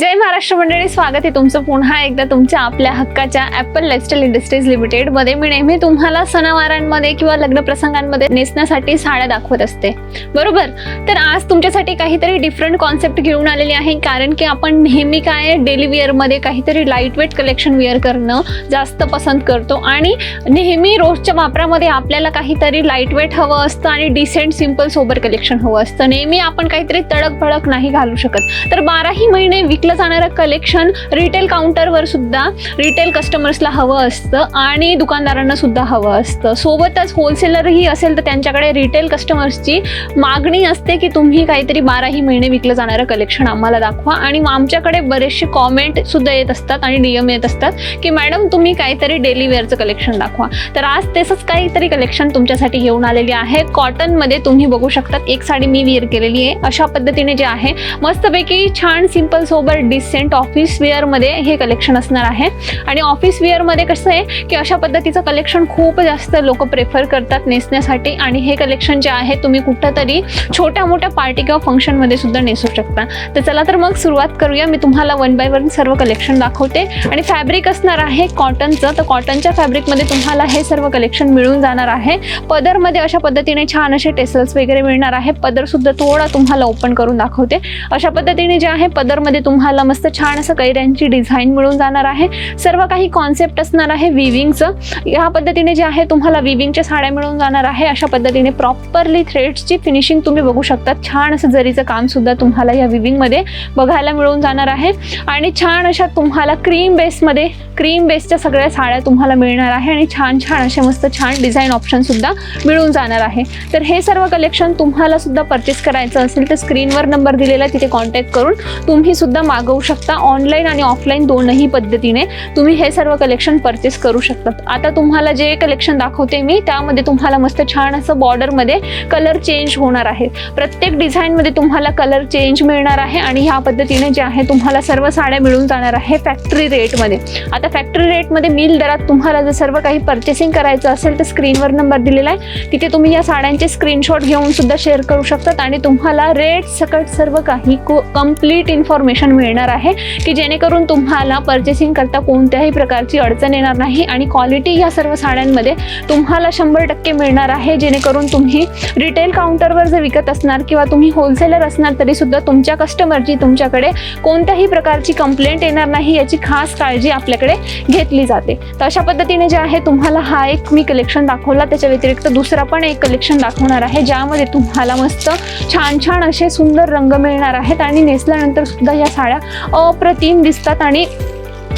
जय महाराष्ट्र मंडळी स्वागत आहे तुमचं पुन्हा एकदा तुमच्या आपल्या हक्काच्या ॲपल लाईफस्टाईल इंडस्ट्रीज लिमिटेडमध्ये मी नेहमी तुम्हाला सणावारांमध्ये किंवा लग्न प्रसंगांमध्ये नेसण्यासाठी साड्या दाखवत असते. बरोबर? तर आज तुमच्यासाठी काहीतरी डिफरंट कॉन्सेप्ट घेऊन आलेली आहे कारण की आपण नेहमी काय डेली वेअरमध्ये काहीतरी लाइट वेट कलेक्शन वेअर करणं जास्त पसंत करतो आणि नेहमी रोजच्या वापरामध्ये आपल्याला काहीतरी लाइट वेट हवं असतं आणि डिसेंट सिंपल सोबर कलेक्शन हवं असतं. नेहमी आपण काहीतरी तडक भडक नाही घालू शकत. तर बाराही महिने विकलं जाणारं कलेक्शन रिटेल काउंटरवर सुद्धा रिटेल कस्टमर्सला हवं असतं आणि दुकानदारांना सुद्धा हवं असतं. सोबतच होलसेलरही असेल तर त्यांच्याकडे रिटेल कस्टमर्सची मागणी असते की तुम्ही काहीतरी बाराही महिने विकलं जाणारं कलेक्शन आम्हाला दाखवा. आणि आमच्याकडे बरेचसे कॉमेंट सुद्धा येत असतात आणि नियम येत असतात की मॅडम तुम्ही काहीतरी डेली वेअरचं कलेक्शन दाखवा. तर आज तसंच काहीतरी कलेक्शन तुमच्यासाठी घेऊन आलेली आहे. कॉटनमध्ये तुम्ही बघू शकतात एक साडी मी वेअर केलेली आहे. अशा पद्धतीने जे आहे मस्तपैकी छान सिंपल सोबत डिसेंट ऑफिस वेअरमध्ये हे कलेक्शन असणार आहे. आणि ऑफिस वेअरमध्ये कसं आहे की अशा पद्धतीचं कलेक्शन खूप जास्त लोक प्रेफर करतात नेसण्यासाठी. आणि हे कलेक्शन जे आहे तुम्ही कुठंतरी छोट्या मोठ्या पार्टी किंवा फंक्शनमध्ये सुद्धा नेसू शकता. तर चला तर मग सुरुवात करूया. मी तुम्हाला वन बाय वन सर्व कलेक्शन दाखवते. आणि फॅब्रिक असणार आहे कॉटनचं तर कॉटनच्या फॅब्रिकमध्ये तुम्हाला हे सर्व कलेक्शन मिळून जाणार आहे. पदरमध्ये अशा पद्धतीने छान असे टेसल्स वगैरे मिळणार आहे. पदरसुद्धा थोडा तुम्हाला ओपन करून दाखवते. अशा पद्धतीने जे आहे पदरमध्ये तुम्हाला तुम्हाला मस्त छान असं कैऱ्यांची डिझाईन मिळून जाणार आहे. सर्व काही कॉन्सेप्ट असणार आहे विविंगचं या पद्धतीने जे आहे तुम्हाला विविंगच्या साड्या मिळून जाणार आहे. अशा पद्धतीने प्रॉपरली थ्रेड्सची फिनिशिंग तुम्ही बघू शकता छान असं जरीचं कामसुद्धा तुम्हाला या विविंगमध्ये बघायला मिळून जाणार आहे. आणि छान अशा तुम्हाला क्रीम बेसमध्ये क्रीम बेसच्या सगळ्या साड्या तुम्हाला मिळणार आहे. आणि छान छान असे मस्त छान डिझाईन ऑप्शनसुद्धा मिळून जाणार आहे. तर हे सर्व कलेक्शन तुम्हाला सुद्धा परचेस करायचं असेल तर स्क्रीनवर नंबर दिलेला तिथे कॉन्टॅक्ट करून तुम्ही सुद्धा मागवू शकता. ऑनलाईन आणि ऑफलाईन दोनही पद्धतीने तुम्ही हे सर्व कलेक्शन परचेस करू शकतात. आता तुम्हाला जे कलेक्शन दाखवते मी त्यामध्ये तुम्हाला मस्त छान असं बॉर्डरमध्ये कलर चेंज होणार आहे. प्रत्येक डिझाईनमध्ये तुम्हाला कलर चेंज मिळणार आहे आणि ह्या पद्धतीने जे आहे तुम्हाला सर्व साड्या मिळून जाणार आहे फॅक्टरी रेटमध्ये आता फॅक्टरी रेटमध्ये मिल दरात तुम्हाला जर सर्व काही परचेसिंग करायचं असेल तर स्क्रीनवर नंबर दिलेला आहे. तिथे तुम्ही या साड्यांचे स्क्रीनशॉट घेऊन सुद्धा शेअर करू शकतात आणि तुम्हाला रेट सकट सर्व काही कंप्लीट इन्फॉर्मेशन मिळणार आहे की जेणेकरून तुम्हाला परचेसिंग करता कोणत्याही प्रकारची अडचण येणार नाही आणि क्वालिटी या सर्व साड्यांमध्ये तुम्हाला शंभर टक्के मिळणार आहे. जेणेकरून तुम्ही रिटेल काउंटरवर जर विकत असणार किंवा तुम्ही होलसेलर असणार तरी सुद्धा तुमच्या कस्टमरची तुमच्याकडे कोणत्याही प्रकारची कंप्लेंट येणार नाही याची खास काळजी आपल्याकडे घेतली जाते. तर अशा पद्धतीने जे आहे तुम्हाला हा एक मी कलेक्शन दाखवला. त्याच्या व्यतिरिक्त दुसरा पण एक कलेक्शन दाखवणार आहे ज्यामध्ये तुम्हाला मस्त छान छान असे सुंदर रंग मिळणार आहेत आणि नेसल्यानंतर सुद्धा या साड्या अप्रतिम दिसतात आणि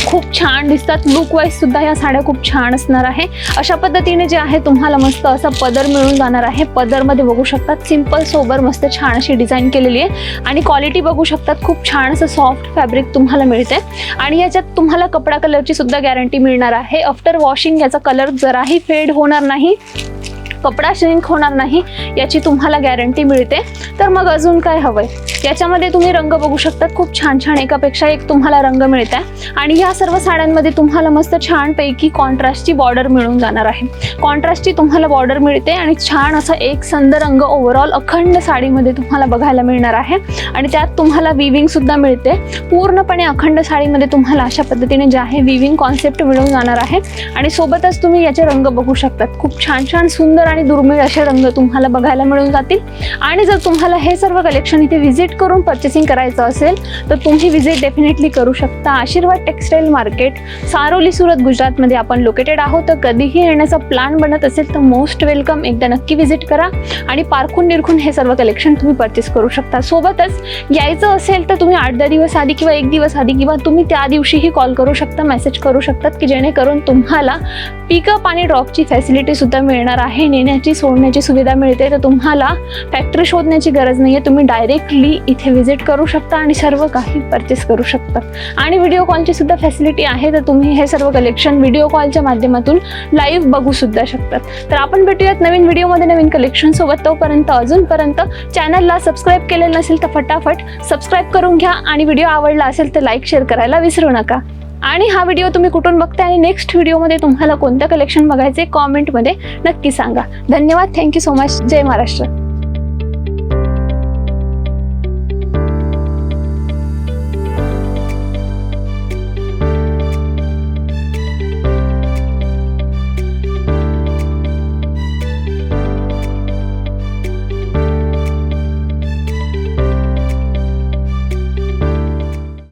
खूप छान दिसतात. लुक वाईज सुद्धा या साड्या खूप छान असणार आहे. अशा पद्धतीने जे आहे तुम्हाला मस्त असं पदर मिळून जाणार आहे. पदरमध्ये बघू शकतात सिंपल सोबर मस्त छान अशी डिझाईन केलेली आहे. आणि क्वालिटी बघू शकतात खूप छान असं सॉफ्ट फॅब्रिक तुम्हाला मिळते आणि याच्यात तुम्हाला कपडा कलरची सुद्धा गॅरंटी मिळणार आहे. आफ्टर वॉशिंग याचा कलर जराही फेड होणार नाही. कपडा श्रिंक होणार नाही याची तुम्हाला गॅरंटी मिळते. तर मग अजून काय हवंय? याच्यामध्ये तुम्ही रंग बघू शकता खूप छान छान एकापेक्षा एक तुम्हाला रंग मिळत आहे आणि या सर्व साड्यांमध्ये तुम्हाला मस्त छानपैकी कॉन्ट्रास्टची बॉर्डर मिळून जाणार आहे. कॉन्ट्रास्टची तुम्हाला बॉर्डर मिळते आणि छान असा एक संद रंग ओव्हरऑल अखंड साडीमध्ये तुम्हाला बघायला मिळणार आहे. आणि त्यात तुम्हाला विविंग सुद्धा मिळते. पूर्णपणे अखंड साडीमध्ये तुम्हाला अशा पद्धतीने जे आहे विविंग कॉन्सेप्ट मिळून जाणार आहे. आणि सोबतच तुम्ही याचे रंग बघू शकतात. खूप छान छान सुंदर आणि दुर्मिळ असे रंग तुम्हाला बघायला मिळून जातील. आणि जर तुम्हाला हे सर्व कलेक्शन इथे व्हिजिट करून पर्चेसिंग करायचं असेल तर तुम्ही व्हिजिट डेफिनेटली करू शकता. आशीर्वाद टेक्सटाईल मार्केट सारोली सुरत गुजरातमध्ये आपण लोकेटेड आहोत. तर कधीही येण्याचा प्लॅन बनत असेल तर मोस्ट वेलकम एकदा नक्की व्हिजिट करा आणि पारखून निरखून हे सर्व कलेक्शन तुम्ही परचेस करू शकता. सोबतच यायचं असेल तर तुम्ही आठ दहा दिवस आधी किंवा एक दिवस आधी किंवा तुम्ही त्या दिवशीही कॉल करू शकता मेसेज करू शकतात की जेणेकरून तुम्हाला पिकअप आणि ड्रॉपची फॅसिलिटी सुद्धा मिळणार आहे. नेण्याची सोडण्याची सुविधा मिळते तर तुम्हाला फॅक्टरी शोधण्याची गरज नाही आहे तुम्ही डायरेक्टली इथे व्हिजिट करू शकता आणि सर्व काही परचेस करू शकता. आणि व्हिडिओ कॉलची सुद्धा फॅसिलिटी आहे तर तुम्ही हे सर्व कलेक्शन व्हिडिओ कॉलच्या माध्यमातून लाईव्ह बघू सुद्धा शकतात तर आपण भेटूयात नवीन व्हिडिओमध्ये नवीन कलेक्शन सोबत. तोपर्यंत अजूनपर्यंत चॅनलला सबस्क्राईब केलेलं नसेल तर फटाफट सबस्क्राईब करून घ्या. आणि व्हिडिओ आवडला असेल तर लाईक शेअर करायला विसरू नका. आणि हा व्हिडिओ तुम्ही कुठून बघताय आणि नेक्स्ट व्हिडिओमध्ये तुम्हाला कोणतं कलेक्शन बघायचे कॉमेंटमध्ये नक्की सांगा. धन्यवाद. थँक्यू सो मच जय महाराष्ट्र.